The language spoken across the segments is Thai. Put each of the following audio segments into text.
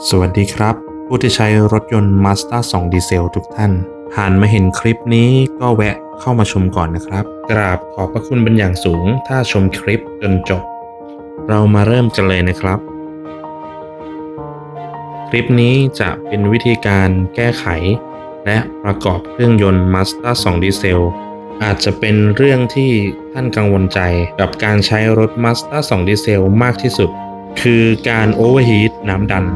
สวัสดีครับ ผู้ที่ใช้รถยนต์ Mazda 2 ดีเซลทุกท่าน ผ่านมาเห็นคลิปนี้ก็แวะเข้ามาชมก่อนนะครับ กราบขอบพระคุณเป็นอย่างสูง ถ้าชมคลิปจนจบ เรามาเริ่มกันเลยนะครับ คลิปนี้จะเป็นวิธีการแก้ไข และประกอบเครื่องยนต์ Mazda 2 ดีเซลอาจจะเป็นเรื่องที่ท่านกังวลใจกับการใช้รถ Mazda 2 ดีเซลมากที่สุด คือการโอเวอร์ฮีทน้ำดัน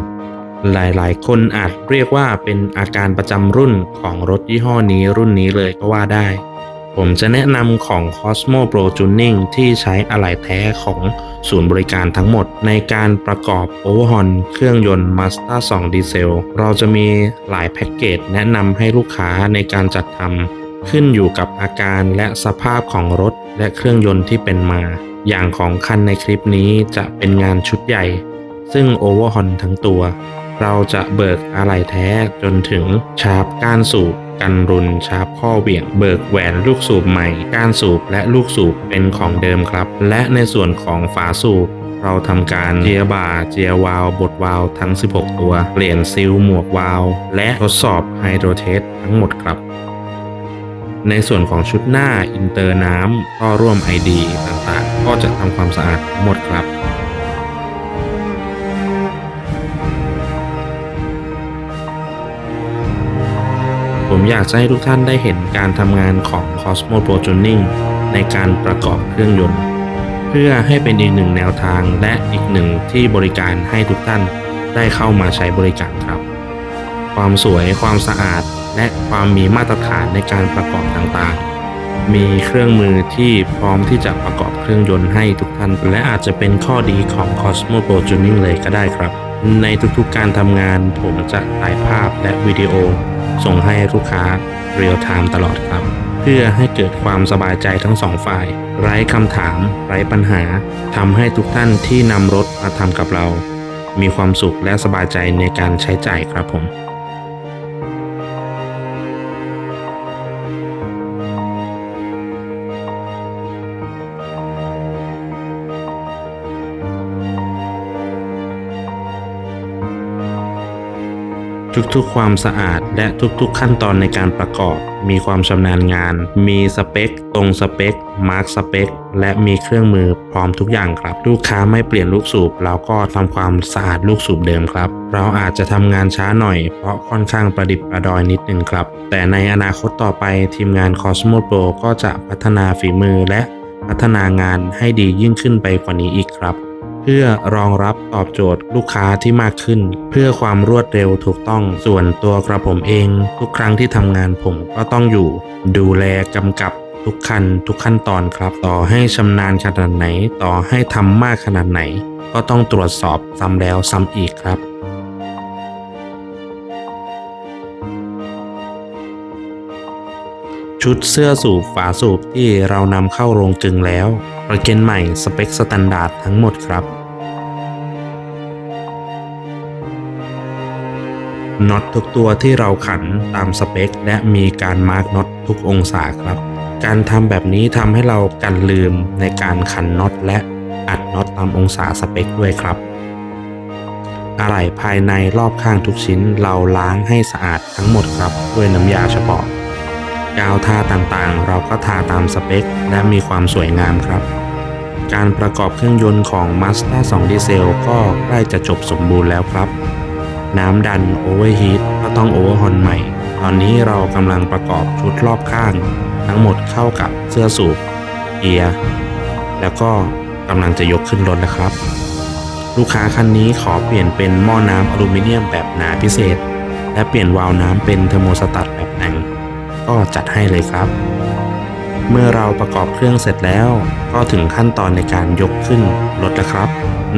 หลายๆ คนอาจเรียกว่าเป็นอาการประจำรุ่นของรถยี่ห้อนี้รุ่นนี้เลยก็ว่าได้ ผมจะแนะนำของ Cosmo Pro Tuning ที่ใช้อะไหล่แท้ของศูนย์บริการทั้งหมดในการประกอบโอเวอร์ฮอนเครื่องยนต์ Mazda 2ดีเซลเราจะมีหลายแพ็กเกจแนะนำให้ลูกค้าในการจัดทำขึ้นอยู่กับอาการและสภาพของรถและเครื่องยนต์ที่เป็นมา อย่างของคันในคลิปนี้จะเป็นงานชุดใหญ่ ซึ่งโอเวอร์ฮอนทั้งตัว เราจะเบิกอะไหล่แท้จนถึงชาร์ปก้านสูบกันรุนชาร์ปข้อเหวี่ยง เบิกแหวนลูกสูบใหม่ ก้านสูบและลูกสูบเป็นของเดิมครับ และในส่วนของฝาสูบเราทำการเจียบ่าเจียวาล์วบดวาล์วทั้ง 16 ตัว เปลี่ยนซิลหมวกวาล์วและทดสอบไฮโดรเทสทั้งหมดครับในส่วนของชุดหน้าอินเตอร์น้ำก็ร่วม ID ต่างๆ ก็จะทำความสะอาดหมดครับ ผมอยากจะให้ทุกท่านได้เห็นการทำงานของ Cosmo Pro Tuning ในการประกอบเครื่องยนต์ เพื่อให้เป็นอีกหนึ่งแนวทางและอีกหนึ่งที่บริการให้ทุกท่านได้เข้ามาใช้บริการครับ ความสวยความสะอาดและความมีมาตรฐานในการประกอบต่างๆ มีเครื่องมือที่พร้อมที่จะประกอบเครื่องยนต์ให้ทุกท่าน และอาจจะเป็นข้อดีของ Cosmo Pro Tuning เลยก็ได้ครับ ในทุกๆการทำงานผมจะถ่ายภาพและวิดีโอ ส่งให้ลูกค้าเรียลไทม์ตลอดครับ เพื่อให้เกิดความสบายใจทั้งสองฝ่าย ไร้คำถาม ไร้ปัญหาทำให้ทุกท่านที่นำรถมาทำกับเรา มีความสุขและสบายใจในการใช้จ่ายครับผม ทุกๆ ความสะอาด และทุกๆ ขั้นตอนในการประกอบ มีความชำนาญงาน มีสเปค ตรงสเปค มาร์กสเปค และมีเครื่องมือพร้อมทุกอย่างครับ ลูกค้าไม่เปลี่ยนลูกสูบ เราก็ทำความสะอาดลูกสูบเดิมครับ เราอาจจะทำงานช้าหน่อย เพราะค่อนข้างประดิบประดอยนิดนึงครับ แต่ในอนาคตต่อไปทีมงาน Cosmo Pro ก็จะพัฒนาฝีมือและพัฒนางานให้ดียิ่งขึ้นไปกว่านี้อีกครับ พื่อรองรับตอบโจทย์ลูกค้าที่มากขึ้น เพื่อความรวดเร็วถูกต้องส่วนตัวกระผมเอง ทุกครั้งที่ทำงานผมก็ต้องอยู่ ดูแลกำกับทุกขั้นทุกขั้นตอนครับ ต่อให้ชำนาญขนาดไหน ต่อให้ทำมากขนาดไหน ก็ต้องตรวจสอบซ้ำแล้วซ้ำอีกครับชุดเสื้อสูบฝาสูบที่เรานำเข้าโรงกลึงแล้ว ประเกนใหม่สเปคสแตนดาร์ดทั้งหมดครับน็อตทุกตัวที่เราขันตามสเปค และมีการมาร์กน็อตทุกองศาครับ การทำแบบนี้ทำให้เรากันลืมในการขันน็อตและอัดน็อตตามองศาสเปคด้วยครับ อะไหล่ภายในรอบข้างทุกชิ้นเราล้างให้สะอาดทั้งหมดครับ ด้วยน้ำยาเฉพาะ กาวทาต่างๆ เราก็ทาตามสเปค และมีความสวยงามครับ การประกอบเครื่องยนต์ของ Mazda 2 ดีเซลก็ใกล้จะจบสมบูรณ์แล้วครับ น้ำดันโอเวอร์ฮีทก็ต้องโอเวอร์ฮอนใหม่ ตอนนี้เรากำลังประกอบชุดรอบข้าง ทั้งหมดเข้ากับเสื้อสูบเกียร์แล้วก็กำลังจะยกขึ้นรถนะครับ ลูกค้าคันนี้ขอเปลี่ยนเป็นหม้อน้ำอลูมิเนียมแบบหนาพิเศษ และเปลี่ยนวาล์วน้ำเป็นเทอร์โมสตัตแบบแต่ง ก็จัดให้เลยครับ เมื่อเราประกอบเครื่องเสร็จแล้ว ก็ถึงขั้นตอนในการยกขึ้นรถแล้วครับ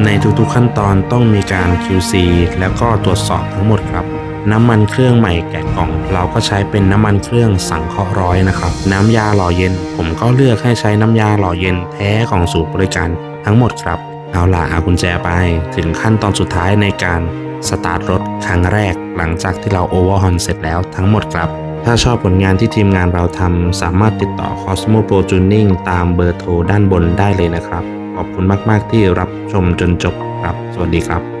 ในทุกๆขั้นตอนต้องมีการ QC แล้วก็ตรวจสอบทั้งหมดครับน้ำมันเครื่องใหม่แกะกล่อง เราก็ใช้เป็นน้ำมันเครื่องสังเคราะห์ร้อยนะครับ น้ำยาหล่อเย็น ผมก็เลือกให้ใช้น้ำยาหล่อเย็นแท้ของศูนย์บริการทั้งหมดครับ เอาล่ะเอากุญแจไปถึงขั้นตอนสุดท้ายในการสตาร์ทรถครั้งแรกหลังจากที่เราโอเวอร์ฮอนเสร็จแล้วทั้งหมดครับ ถ้าชอบผลงานที่ทีมงานเราทำสามารถติดต่อ Cosmo Pro Tuning ตามเบอร์โทรด้านบนได้เลยนะครับ ขอบคุณมาก ๆ ที่รับชมจนจบครับ สวัสดีครับ